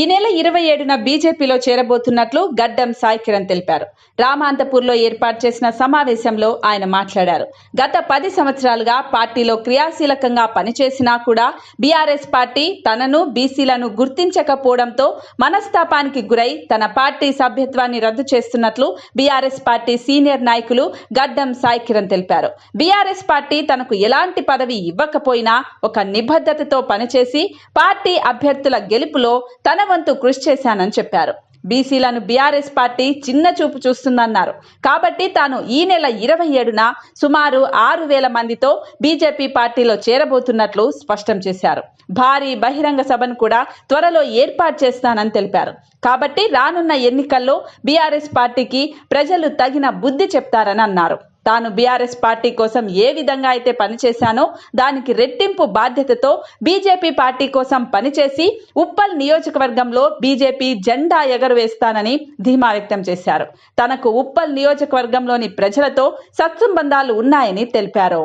ఈ నెల ఇరవై ఏడున బీజేపీలో చేరబోతున్నట్లు గడ్డం సాయి కిరణ్ తెలిపారు. రామాంతపూర్లో ఏర్పాటు చేసిన సమావేశంలో ఆయన మాట్లాడారు. గత పది సంవత్సరాలుగా పార్టీలో క్రియాశీలకంగా పనిచేసినా కూడా బీఆర్ఎస్ పార్టీ తనను బీసీలను గుర్తించకపోవడంతో మనస్తాపానికి గురై తన పార్టీ సభ్యత్వాన్ని రద్దు చేస్తున్నట్లు బీఆర్ఎస్ పార్టీ సీనియర్ నాయకులు గడ్డం సాయి కిరణ్ తెలిపారు. బీఆర్ఎస్ పార్టీ తనకు ఎలాంటి పదవి ఇవ్వకపోయినా ఒక నిబద్ధతతో పనిచేసి పార్టీ అభ్యర్థుల గెలుపులో తన వంతు కృషి చేశానని చెప్పారు. బీసీలను బీఆర్ఎస్ పార్టీ చిన్న చూపు చూస్తుందన్నారు. కాబట్టి తాను ఈ నెల ఇరవై ఏడున సుమారు ఆరు వేల మందితో బీజేపీ పార్టీలో చేరబోతున్నట్లు స్పష్టం చేశారు. భారీ బహిరంగ సభను కూడా త్వరలో ఏర్పాటు చేస్తానని తెలిపారు. కాబట్టి రానున్న ఎన్నికల్లో బీఆర్ఎస్ పార్టీకి ప్రజలు తగిన బుద్ధి చెప్తారని అన్నారు. తాను బీఆర్ఎస్ పార్టీ కోసం ఏ విధంగా అయితే పనిచేశానో దానికి రెట్టింపు బాధ్యతతో బీజేపీ పార్టీ కోసం పనిచేసి ఉప్పల్ నియోజకవర్గంలో బీజేపీ జెండా ఎగరవేస్తానని ధీమా వ్యక్తం చేశారు. తనకు ఉప్పల్ నియోజకవర్గంలోని ప్రజలతో సత్సంబంధాలు ఉన్నాయని తెలిపారు.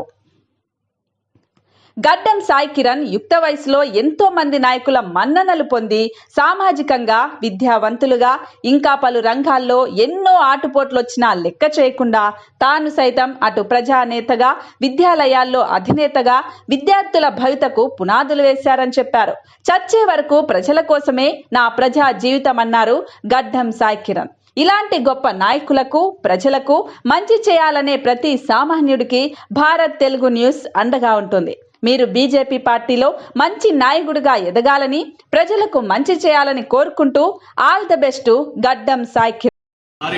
గడ్డం సాయి కిరణ్ యుక్త వయసులో ఎంతో మంది నాయకుల మన్ననలు పొంది సామాజికంగా విద్యావంతులుగా ఇంకా పలు రంగాల్లో ఎన్నో ఆటుపోట్లు వచ్చినా లెక్క చేయకుండా తాను సైతం అటు ప్రజానేతగా విద్యాలయాల్లో అధినేతగా విద్యార్థుల భవితకు పునాదులు వేశారని చెప్పారు. చచ్చే వరకు ప్రజల కోసమే నా ప్రజా జీవితం అన్నారు గడ్డం సాయి కిరణ్. ఇలాంటి గొప్ప నాయకులకు ప్రజలకు మంచి చేయాలనే ప్రతి సామాన్యుడికి భారత్ తెలుగు న్యూస్ అండగా ఉంటుంది. మీరు బీజేపీ పార్టీలో మంచి నాయకుడిగా ఎదగాలని ప్రజలకు మంచి చేయాలని కోరుకుంటూ ఆల్ ద బెస్ట్ గడ్డం సాయి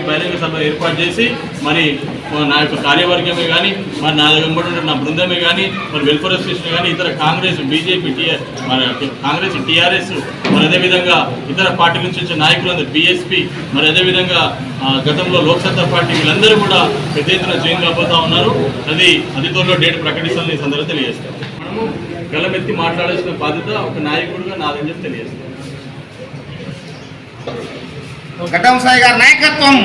కిరణ్. బహిరంగ సభ ఏర్పాటు చేసి మరి నా యొక్క కార్యవర్గమే కానీ మరి నా వెంబడి నా బృందమే కానీ మరి వెల్ఫేర్ అసోసియేషన్ కానీ ఇతర కాంగ్రెస్ బీజేపీ టీఆర్ మరి కాంగ్రెస్ టీఆర్ఎస్ మరి అదేవిధంగా ఇతర పార్టీ నుంచి వచ్చిన నాయకులందరూ బీఎస్పీ మరి అదేవిధంగా గతంలో లోక్సత్తా పార్టీ వీళ్ళందరూ కూడా పెద్ద ఎత్తున జాయిన్ కాబోతా ఉన్నారు అది అతి త్వరలో డేట్ ప్రకటిస్తామని ఈ సందర్భంగా తెలియజేస్తాం మనము గలమెత్తి మాట్లాడాల్సిన బాధ్యత ఒక నాయకుడిగా నాదని చెప్పి తెలియజేస్తాం ఘటం సాయి గారి నాయకత్వం.